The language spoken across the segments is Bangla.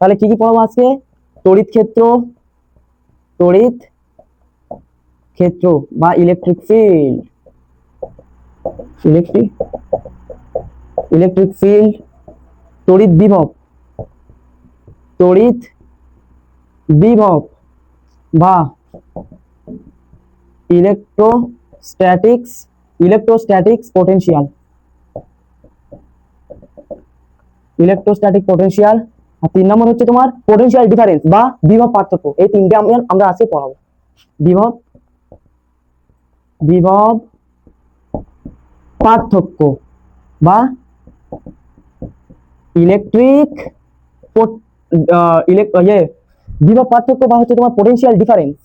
তাহলে কি কি পড়াবো আজকে? তড়িৎ ক্ষেত্র তড়িৎ ক্ষেত্র বা electric field electric electric field তড়িৎ বিভব। তড়িৎ বিভব বা electrostatics electrostatics potential electrostatic potential আর তিন নম্বর হচ্ছে তোমার পোটেনশিয়াল ডিফারেন্স বা বিভব পার্থক্য। এই তিনটে আমরা আমরা আজকে পড়াবো। বিভব বিভব পার্থক্য বা ইলেকট্রিক ইলেক ইয়ে বিভব পার্থক্য বা হচ্ছে তোমার পোটেনশিয়াল ডিফারেন্স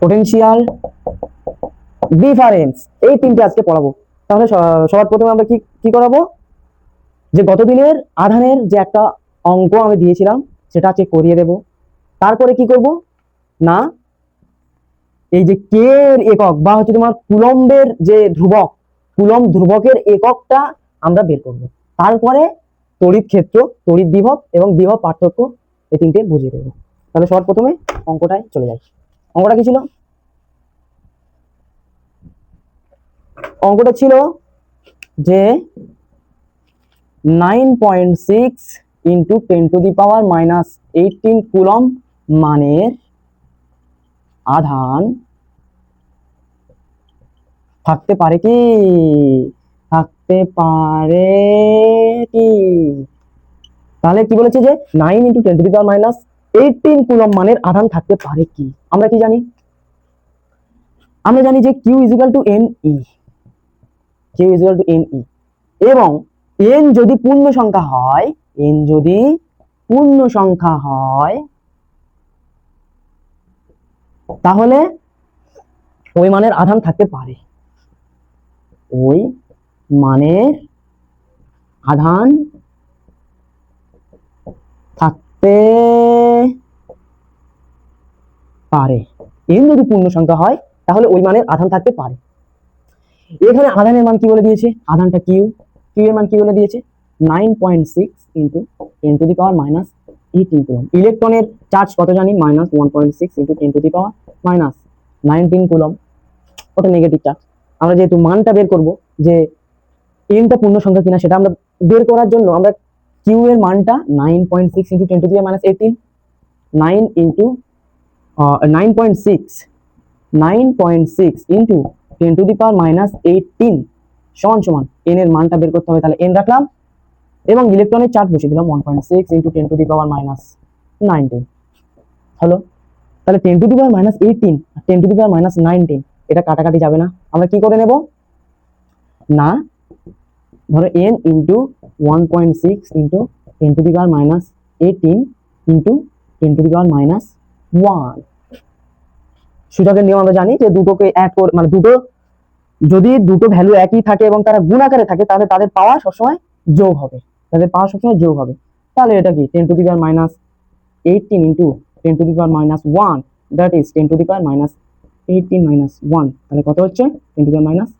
পোটেনশিয়াল ডিফারেন্স এই তিনটে আজকে পড়াবো। তাহলে সবার প্রথমে আমরা কি কি করাবো? যে গতদিনের আধানের যে একটা অঙ্ক আমি দিয়েছিলাম, সেটা আজকে করিয়ে দেব। তারপরে কি করব? না, এই যে কে এর একক বা হচ্ছে তোমার কুলম্বের যে ধ্রুবক, কুলম্ব ধ্রুবকের এককটা আমরা বের করব। তারপরে তড়িৎ ক্ষেত্র, তড়িৎ বিভব এবং বিভব পার্থক্য এই তিনটে বুঝিয়ে দেবো। তাহলে সবার প্রথমে অঙ্কটায় চলে যাই। অঙ্কটা কি ছিল? অঙ্কটা ছিল যে nine point six into ten to the power minus eighteen coulomb মানের আধান থাকতে পারে কি? থাকতে পারে কি? তাহলে কি বলেছে যে nine into ten to the power minus eighteen coulomb মানের আধান থাকতে পারে কি? আমরা কি জানি? আমরা জানি যে Q equal to N E. Q equal to N E এবং এন যদি পূর্ণ সংখ্যা হয় এন যদি পূর্ণ সংখ্যা হয়, তাহলে ওই মানের আধান থাকতে পারে। ওই মানের আধান থাকতে পারে। এন যদি পূর্ণ সংখ্যা হয়, তাহলে ওই মানের আধান থাকতে পারে। এখানে আধানের মান কি বলে দিয়েছে? আধানটা কিউ। কিউ এর মান কি বলে দিয়েছে? Nine point six into ten to the power minus eighteen coulomb ইলেকট্রনের চার্জ কত জানি? Minus one point six into ten to the power minus nineteen coulomb. ওটা নেগেটিভ চার্জ আমরা যেহেতু মানটা বের করব, যে এনটা পূর্ণ সংখ্যা কিনা সেটা আমরা বের করার জন্য আমরা কিউ এর মানটা nine point six into ten to the minus eighteen, nine into nine point six, nine point six into ten to the power minus eighteen সমান সমান এন এর মানটা বের করতে হবে, তাহলে এন রাখলাম এবং ইলেকট্রনের চার্জ বসিয়ে দিলাম one point six into ten to the power minus nineteen হলো? তাহলে ten to the power minus eighteen R ten to the power minus nineteen এটা কাটাকাটি যাবে না। আমরা কি করে নেব? না, ধরো N into one point six into ten to the power minus eighteen into ten to the power minus one সূচকের নিয়ম আমরা জানি যে দুটোকে এক মানে দুটো যদি দুটো ভ্যালু একই থাকে এবং তারা গুণ আকারে থাকে, তাহলে তাদের পাওয়া সবসময় যোগ হবে। তাদের পাওয়া সবসময় যোগ হবে। তাহলে এটা কি? Ten to the power minus eighteen into ten to the power minus one that is ten to the power minus eighteen minus one তাহলে কত হচ্ছে? Ten to the power minus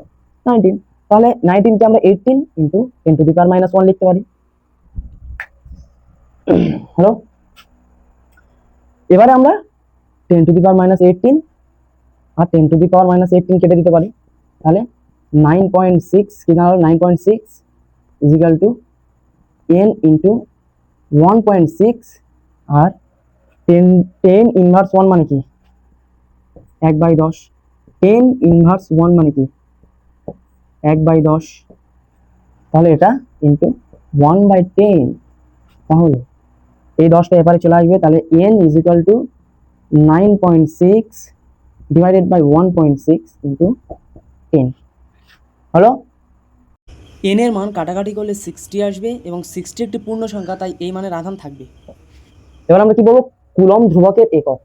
nineteen তাহলে নাইনটিনকে আমরা eighteen into ten to the power minus one লিখতে পারি। হ্যালো এবারে আমরা ten to the power minus eighteen R ten to the power minus eighteen কেটে দিতে পারি। তাহলে নাইন পয়েন্ট সিক্স কি দাঁড়াল? Nine point six equal to N into one point six R ten ten inverse one মানে কি? এক বাই দশ। টেন ইনভার্স ওয়ান মানে কি? এক বাই দশ। তাহলে এটা ইন্টু ওয়ান বাই টেন তাহলে এই দশটা এবারে চলে আসবে। তাহলে N is equal to nine point six divided by one point six into ten হলো এন এর মান কাটাকাটি করলে সিক্সটি আসবে এবং সিক্সটি একটি পূর্ণ সংখ্যা তাই এই মানের আধান থাকবে। এবার আমরা কি বলব? কুলম ধ্রুবকের একক।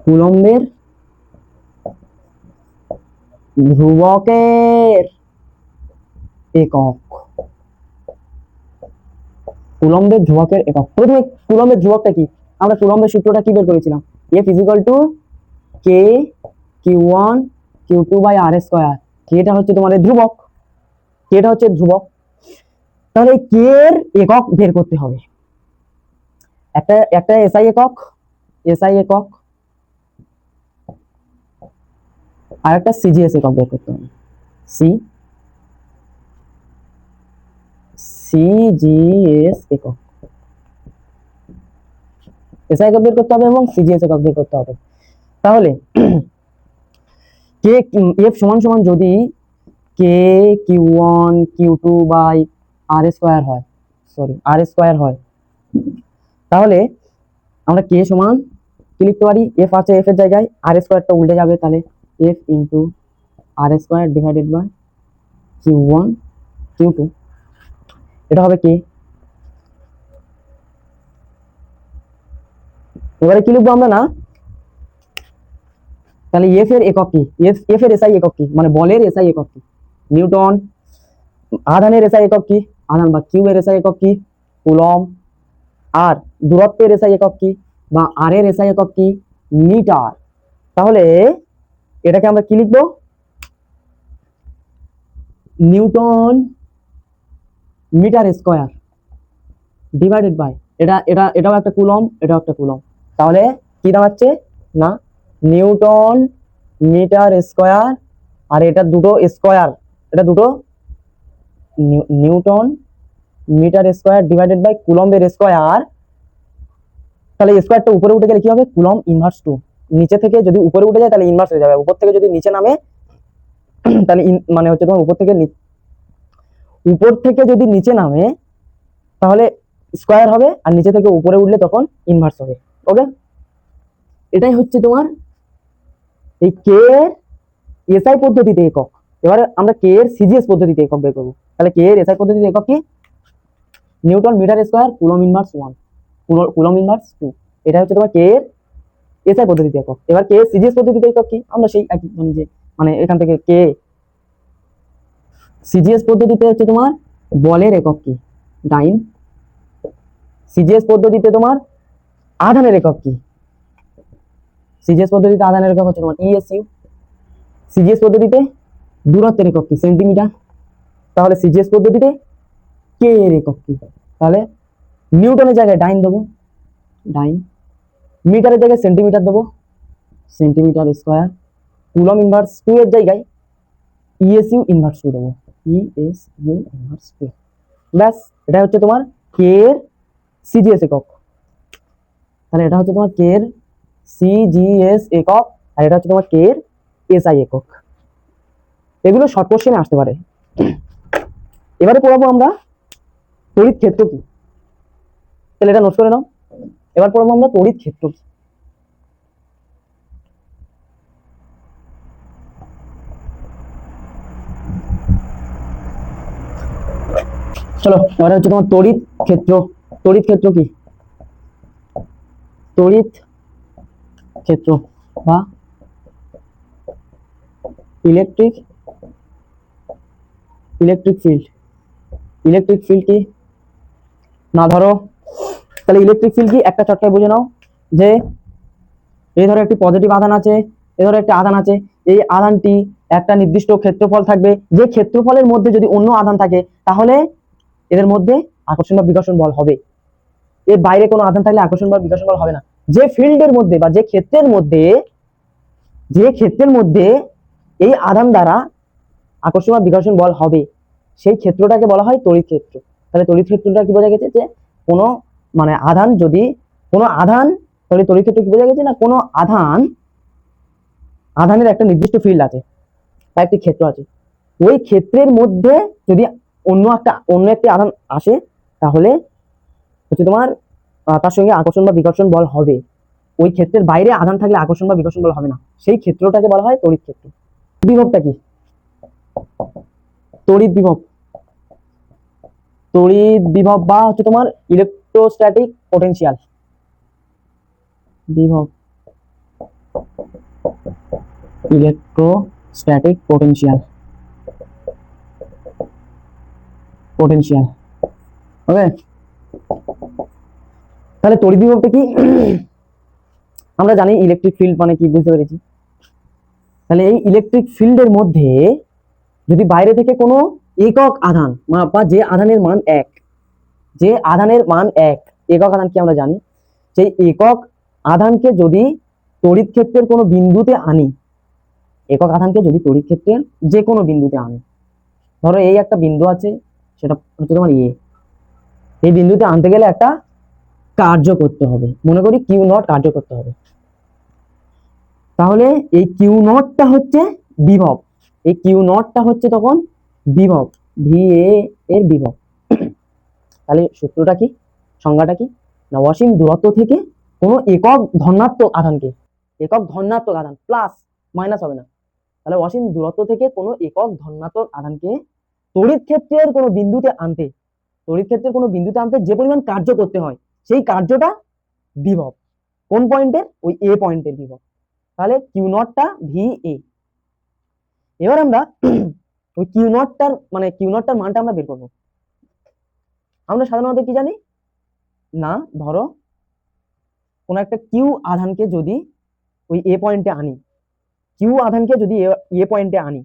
কুলম্বের ধ্রুবকের একক। কুলম্বের ধ্রুবকের একক। প্রথমে কুলম্বের ধ্রুবকটা কি? আমরা কুলম্বের সূত্রটা কি বের করেছিলাম? F equal to K Q one Q two by R square কেটা হচ্ছে তোমাদের ধ্রুবক। কেটা হচ্ছে ধ্রুবক। তাহলে কে এর একক বের করতে হবে। একটা একটা এসআই একক এসআই একক, আর একটা সিজিএস একক বের করতে হবে। সি সিজিএস একক। এসআই একক বের করতে হবে এবং সিজিএস একক বের করতে হবে। তাহলে, কে এফ সমান সমান যদি K Q one Q two by R square হয় সরি আর স্কোয়ার হয়, তাহলে আমরা কে সমান কি লিখতে পারি? এফ আছে এফ এর জায়গায় আর স্কোয়ারটা উল্টে যাবে তাহলে F into R square divided by Q one Q two এটা হবে কে এবারে কি লিখব আমরা না? তাহলে এফ এর একক কি? এফ এর এসআই একক কি? মানে বলের এসআই একক কি? নিউটন, আধানের এসআই একক কি? আধান বা কিউ এর এসআই একক কি? কুলম আর দূরত্বের এসআই একক কি? বা আর এর এসআই একক কি? মিটার। তাহলে এটাকে আমরা কি লিখব? Newton metre square divided by, এটা এটা, এটাও একটা কুলম এটাও একটা কুলম তাহলে কি দাঁড়াচ্ছে না, নিউটন মিটার স্কোয়ার, আর এটা দুটো স্কোয়ার, এটা দুটো new- newton metre square divided by কুলম্বের square. তাহলে স্কোয়ারটা উপরে উঠে গেলে কি হবে? কুলম ইনভার্স টু নিচে থেকে যদি উপরে উঠে যায়, তাহলে ইনভার্স হয়ে যাবে। উপর থেকে যদি নিচে নামে, তাহলে মানে হচ্ছে তোমার উপর থেকে উপর থেকে যদি নিচে নামে, তাহলে স্কোয়ার হবে, আর নিচে থেকে উপরে উঠলে তখন ইনভার্স হবে। ওকে এটাই হচ্ছে তোমার এই কে এর এসআই পদ্ধতিতে একক। এবারে আমরা কে এর সিজিএস পদ্ধতিতে একক বের করব। তাহলে কে এর এসআই পদ্ধতিতে একক কি? Newton metre square coulomb inverse one coulomb inverse two এটা হচ্ছে তোমার কে এর এসআই পদ্ধতিতে একক। এবার কে এর সিজিএস পদ্ধতিতে একক কি? আমরা সেই একই জানি যে মানে এখান থেকে কে সিজিএস পদ্ধতিতে হচ্ছে তোমার বলের একক কি? ডাইন। সিজিএস পদ্ধতিতে তোমার আধানের একক কি? সিজিএস পদ্ধতিতে আধানের একক হচ্ছে তোমার ইএসইউ সিজিএস পদ্ধতিতে দূরত্বের একক কি? সেন্টিমিটার। তাহলে সিজিএস পদ্ধতিতে কে এর একক কি? তাহলে নিউটনের জায়গায় ডাইন দেবো। ডাইন। মিটারের জায়গায় সেন্টিমিটার দেবো। Centimetre square. Coulomb inverse two এর জায়গায় ইএসইউ ইনভার্স টু দেবো। ইএসইউ ইনভার্স টু ব্যাস এটা হচ্ছে তোমার কে এর সিজিএস একক। তাহলে এটা হচ্ছে তোমার কে এর সিজিএস একক, আর এটা হচ্ছে তোমার কে এর এসআই একক। এগুলো শর্ট কোশ্চেনে আসতে পারে। এবারে পড়াবো আমরা তড়িৎ ক্ষেত্র কি? তাহলে এটা নোট করে নাও। এবার পড়াবো আমরা তড়িৎ ক্ষেত্র কি? চলো, এবারে হচ্ছে তোমার তড়িৎ ক্ষেত্র। তড়িৎ ক্ষেত্র কি? তড়িৎ ক্ষেত্র বা electric electric field electric field কি? না, ধরো, তাহলে ইলেকট্রিক ফিল্ড কি? একটা চটকায় বুঝে নাও যে এই ধরো একটি পজিটিভ আধান আছে, এ ধরো একটা আধান আছে, এই আধানটি একটা নির্দিষ্ট ক্ষেত্রফল থাকবে। যে ক্ষেত্রফলের মধ্যে যদি অন্য আধান থাকে, তাহলে এদের মধ্যে আকর্ষণ বা বিকর্ষণ বল হবে। এর বাইরে কোনো আধান থাকলে আকর্ষণ বা বিকর্ষণ বল হবে না। যে ফিল্ডের মধ্যে বা যে ক্ষেত্রের মধ্যে, যে ক্ষেত্রের মধ্যে এই আধান দ্বারা আকর্ষণ বা বিকর্ষণ বল হবে, সেই ক্ষেত্রটাকে বলা হয় তড়িৎ ক্ষেত্র। তাহলে তড়িৎ ক্ষেত্রটা কি বোঝা গেছে যে কোনো মানে আধান যদি, কোনো আধান, তাহলে তড়িৎ ক্ষেত্র কি বোঝা গেছে না, কোনো আধান, আধানের একটা নির্দিষ্ট ফিল্ড আছে বা একটি ক্ষেত্র আছে। ওই ক্ষেত্রের মধ্যে যদি অন্য একটা, অন্য একটি আধান আসে, তাহলে হচ্ছে তোমার তার সঙ্গে আকর্ষণ বা বিকর্ষণ বল হবে। ওই ক্ষেত্রের বাইরে আধান থাকলে আকর্ষণ বা বিকর্ষণ বল হবে না। সেই ক্ষেত্রটাকে বলা হয় তড়িৎ ক্ষেত্র। বিভবটা কি? তড়িৎ বিভব। তড়িৎ বিভব বা হচ্ছে তোমার ইলেকট্রোস্ট্যাটিক পোটেনশিয়াল বিভব। ইলেকট্রোস্ট্যাটিক পোটেনশিয়াল পোটেনশিয়াল ওকে তাহলে তড়িৎ বিভবটা কি? আমরা জানি ইলেকট্রিক ফিল্ড মানে কি, বুঝতে পেরেছি। তাহলে এই ইলেকট্রিক ফিল্ডের মধ্যে যদি বাইরে থেকে কোনো একক আধান বা যে আধানের মান এক, যে আধানের মান এক, একক আধান কি আমরা জানি? সেই একক আধানকে যদি তড়িৎ ক্ষেত্রের কোনো বিন্দুতে আনি, একক আধানকে যদি তড়িৎ ক্ষেত্রের যে কোনো বিন্দুতে আনি, ধরো এই একটা বিন্দু আছে, সেটা হচ্ছে তোমার এ এই বিন্দুতে আনতে গেলে একটা কার্য করতে হবে। মনে করি কিউ নট কার্য করতে হবে। তাহলে এই কিউ নটটা হচ্ছে বিভব। এই কিউ নটটা হচ্ছে তখন বিভব। ভি এ এর বিভব। তাহলে সূত্রটা কি? সংজ্ঞাটা কি? না, অসীম দূরত্ব থেকে কোনো একক ধনাত্মক আধানকে। একক ধনাত্মক আধান প্লাস মাইনাস হবে না। তাহলে অসীম দূরত্ব থেকে কোনো একক ধনাত্মক আধানকে তড়িৎ ক্ষেত্রের কোনো বিন্দুতে আনতে, তড়িৎ ক্ষেত্রের কোনো বিন্দুতে আনতে যে পরিমাণ কার্য করতে হয় সেই কার্যটা বিভব। কোন পয়েন্টের? ওই এ পয়েন্টের বিভব। তাহলে কিউ নটটা ভি এ। এবার আমরা ওই কিউ নটটার মানে কিউ নটটার মানটা আমরা বের করব। আমরা সাধারণত কি জানি? না, ধরো কোন একটা কিউ আধানকে যদি ওই এ পয়েন্টে আনি, কিউ আধানকে যদি এ পয়েন্টে আনি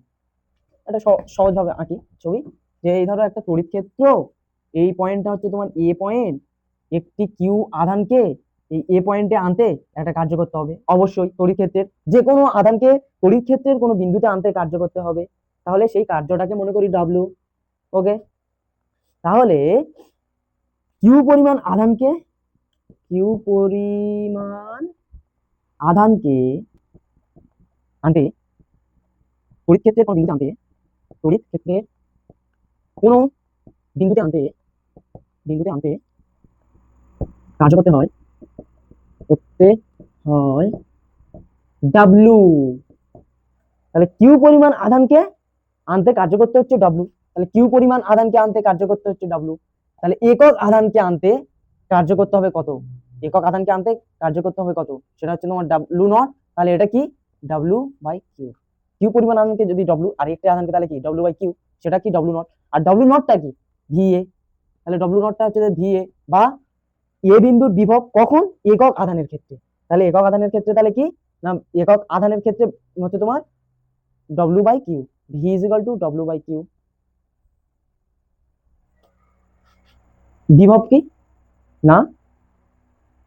এটা সহ- সহজভাবে আঁকি ছবি। যে এই ধরো একটা তড়িৎ ক্ষেত্র, এই পয়েন্টটা হচ্ছে তোমার এ পয়েন্ট একটি কিউ আধানকে এই এ পয়েন্টে আনতে একটা কার্য করতে হবে। অবশ্যই তড়িৎ ক্ষেত্রের যে কোনো আধানকে তড়িৎ ক্ষেত্রের কোনো বিন্দুতে আনতে কার্য করতে হবে। তাহলে সেই কার্যটাকে মনে করি ডাব্লু ওকে তাহলে কিউ পরিমাণ আধানকে, কিউ পরিমাণ আধানকে আনতে তড়িৎ ক্ষেত্রের কোনো বিন্দুতে আনতে তড়িৎ ক্ষেত্রের কোনো বিন্দুতে আনতে বিন্দুতে আনতে কার্য করতে হয় করতে হয় ডাব্লু তাহলে কিউ পরিমাণ আধানকে আনতে কার্য করতে হচ্ছে ডাব্লু তাহলে কিউ পরিমাণ আধানকে আনতে কার্য করতে হচ্ছে ডাব্লু তাহলে একক আধানকে আনতে কার্য করতে হবে কত? একক আধানকে আনতে কার্য করতে হবে কত? সেটা হচ্ছে তোমার ডাব্লু নট তাহলে এটা কি? ডাব্লু বাই কিউ কিউ পরিমাণ আধানকে যদি ডাব্লু আর একটা আধানকে তাহলে কি? ডাব্লু বাই কিউ সেটা কি ডাব্লু নট আর ডাব্লু নটটা কি? ভি এ তাহলে ডাব্লু নটটা হচ্ছে ভি এ বা এ বিন্দুর বিভব কখন? একক আধানের ক্ষেত্রে। তাহলে একক আধানের ক্ষেত্রে তাহলে কি? না, একক আধানের ক্ষেত্রে হচ্ছে তোমার W by Q V is equal to W by Q বিভব কি? না,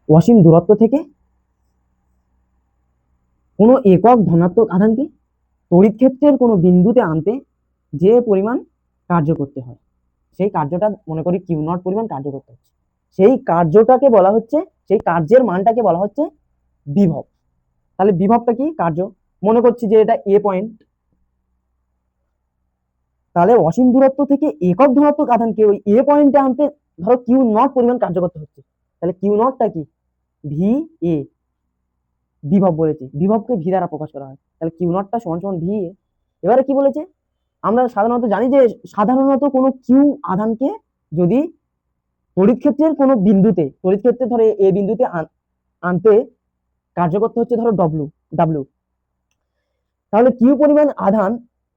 অসীম দূরত্ব থেকে কোনো একক ধনাত্মক আধানকে তড়িৎ ক্ষেত্রের কোনো বিন্দুতে আনতে যে পরিমাণ কার্য করতে হয়। সেই কার্যটা মনে করি কিউ নট পরিমাণ কার্য করতে হচ্ছে। সেই কার্যটাকে বলা হচ্ছে, সেই কার্যের মানটাকে বলা হচ্ছে বিভব। তাহলে বিভবটা কি? কার্য। মনে করছি যে এটা এ পয়েন্ট তাহলে অসীম দূরত্ব থেকে একক ধনাত্মক আধানকে ওই এ পয়েন্টে আনতে ধরো কিউ নট পরিমাণ কার্য করতে হচ্ছে। তাহলে কিউ নটটা কি? ভি এ বিভব বলেছি। বিভবকে ভি দ্বারা প্রকাশ করা হয়। তাহলে কিউ নটটা সমান সমান ভি এ এবারে কি বলেছে? আমরা সাধারণত জানি যে সাধারণত কোনো কিউ আধানকে যদি তড়িৎ ক্ষেত্রের কোনো বিন্দুতে তড়িৎ ক্ষেত্রে ধরে এ বিন্দুতে আনতে কার্য করতে হচ্ছে ধরো ডব্লু ডাব্লু তাহলে কিউ পরিমাণ আধান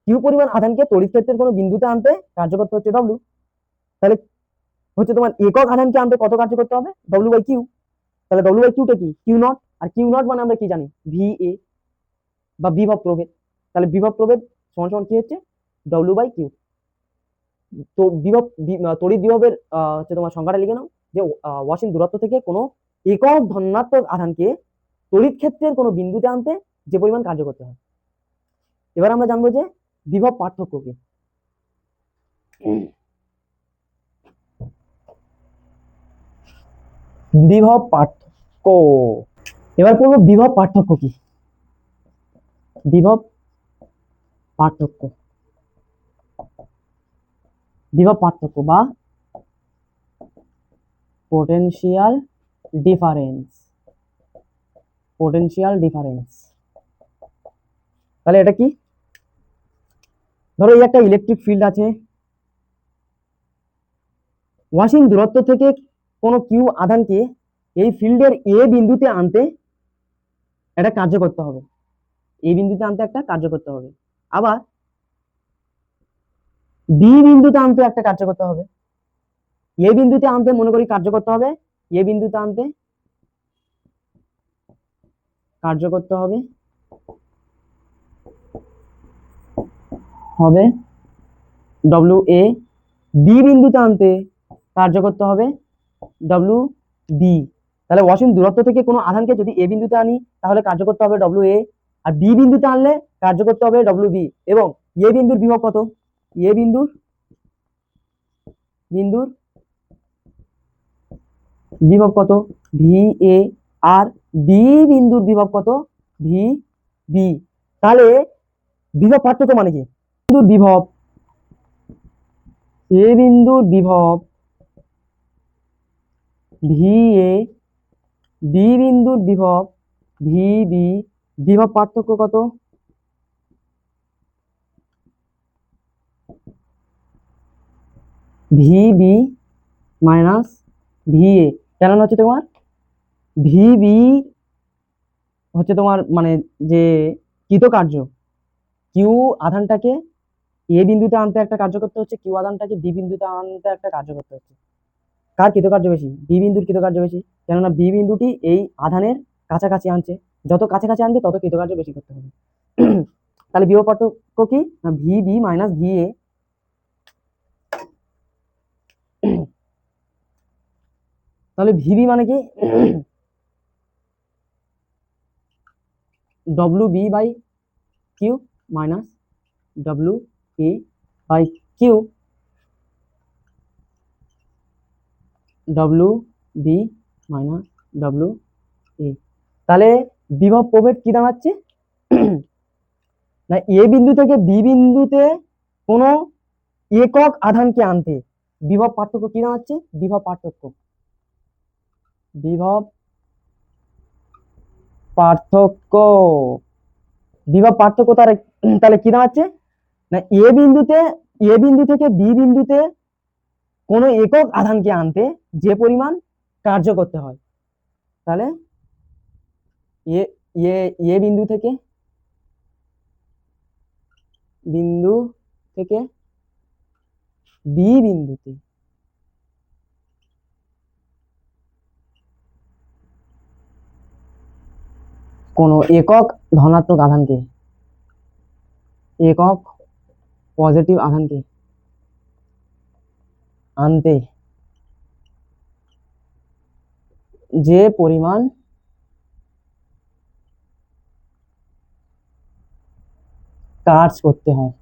কিউ পরিমাণ আধানকে তড়িৎ ক্ষেত্রের কোনো বিন্দুতে আনতে কার্য করতে হচ্ছে ডব্লু তাহলে হচ্ছে তোমার একক আধানকে আনতে কত কার্য করতে হবে? ডব্লু বাই কিউ তাহলে ডব্লু বাই কিউটা কি? কিউ নট আর কিউ নট মানে আমরা কি জানি? ভি এ বা বিভব প্রভেদ। তাহলে বিভব প্রভেদ সমান সমান কি হচ্ছে? ডব্লু বাই কিউ তো বিভব তড়িৎ বিভবের আহ, তোমার সংখ্যাটা লিখে নাও যে অসীম দূরত্ব থেকে কোনো একক ধনাত্মক আধানকে তড়িৎ ক্ষেত্রের কোনো বিন্দুতে আনতে যে পরিমাণ কার্য করতে হয়। এবার আমরা জানব যে বিভব পার্থক্য কি। বিভব পার্থক্য। এবার পড়ব বিভব পার্থক্য কি। বিভব পার্থক্য। বিভব পার্থক্য বা পোটেনশিয়াল ডিফারেন্স পোটেনশিয়াল ডিফারেন্স তাহলে এটা কি? ধরো এই একটা ইলেকট্রিক ফিল্ড আছে। ওয়াশিং দূরত্ব থেকে কোনো কিউ আধানকে এই ফিল্ডের এ বিন্দুতে আনতে একটা কার্য করতে হবে। এই বিন্দুতে আনতে একটা কার্য করতে হবে। আবার বি বিন্দুতে আনতে একটা কার্য করতে হবে। এ বিন্দুতে আনতে মনে করি কার্য করতে হবে। এ বিন্দুতে আনতে কার্য করতে হবে। হবে ডব্লিউ এ বি বিন্দুতে আনতে কার্য করতে হবে ডব্লিউ বি তাহলে অসীম দূরত্ব থেকে কোনো আধানকে যদি এ বিন্দুতে আনি, তাহলে কার্য করতে হবে ডব্লিউ এ আর বি বিন্দুতে আনলে কার্য করতে হবে ডব্লিউ বি এবং এ বিন্দুর বিভব কত? এ বিন্দুর বিন্দুর বিভব কত? ভি এ আর বি বিন্দুর বিভব কত? ভি বি তাহলে বিভব পার্থক্য মানে কি? বিন্দুর বিভব, এ বিন্দুর বিভব ভি এ বি বিন্দুর বিভব ভি বি বিভব পার্থক্য কত? V B minus V A কেন হচ্ছে তোমার? ভি বি হচ্ছে তোমার মানে যে কৃতকার্য। কিউ আধানটাকে এ বিন্দুতে আনতে একটা কার্য করতে হচ্ছে কিউ আধানটাকে বি বিন্দুতে আনতে একটা কার্য করতে হচ্ছে। কার কৃতকার্য বেশি? বি বিন্দুর কৃতকার্য বেশি। কেননা বি বিন্দুটি এই আধানের কাছাকাছি আনছে। যত কাছাকাছি আনবে তত কৃতকার্য বেশি করতে হবে। তাহলে বিভব পার্থক্য কি? না V B minus V A তাহলে ভিবি মানে কি? W B by Q minus W A by Q W B minus W A তাহলে বিভব প্রভেদ কি দাঁড়াচ্ছে? না, এ বিন্দু থেকে বি বিন্দুতে কোনো একক আধানকে আনতে বিভব পার্থক্য কি দাঁড়াচ্ছে? বিভব পার্থক্য। বিভব পার্থক্য। বিভব পার্থক্য তার তাহলে কি দাঁড়াচ্ছে? না, এ বিন্দুতে, এ বিন্দু থেকে বি বিন্দুতে কোনো একক আধানকে আনতে যে পরিমাণ কার্য করতে হয়, তাহলে এ এ এ বিন্দু থেকে বিন্দু থেকে বি বিন্দুতে কোনো একক ধনাত্মক আধানকে। একক পজিটিভ আধানকে। আনতে যে পরিমাণ কাজ করতে হয়।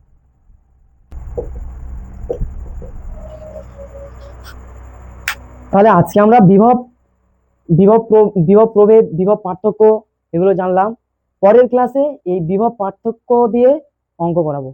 তাহলে আজকে আমরা বিভব বিভব বিভব প্রভেদ, বিভব পার্থক্য এগুলো জানলাম। পরের ক্লাসে এই বিভব পার্থক্য দিয়ে অঙ্ক করাবো।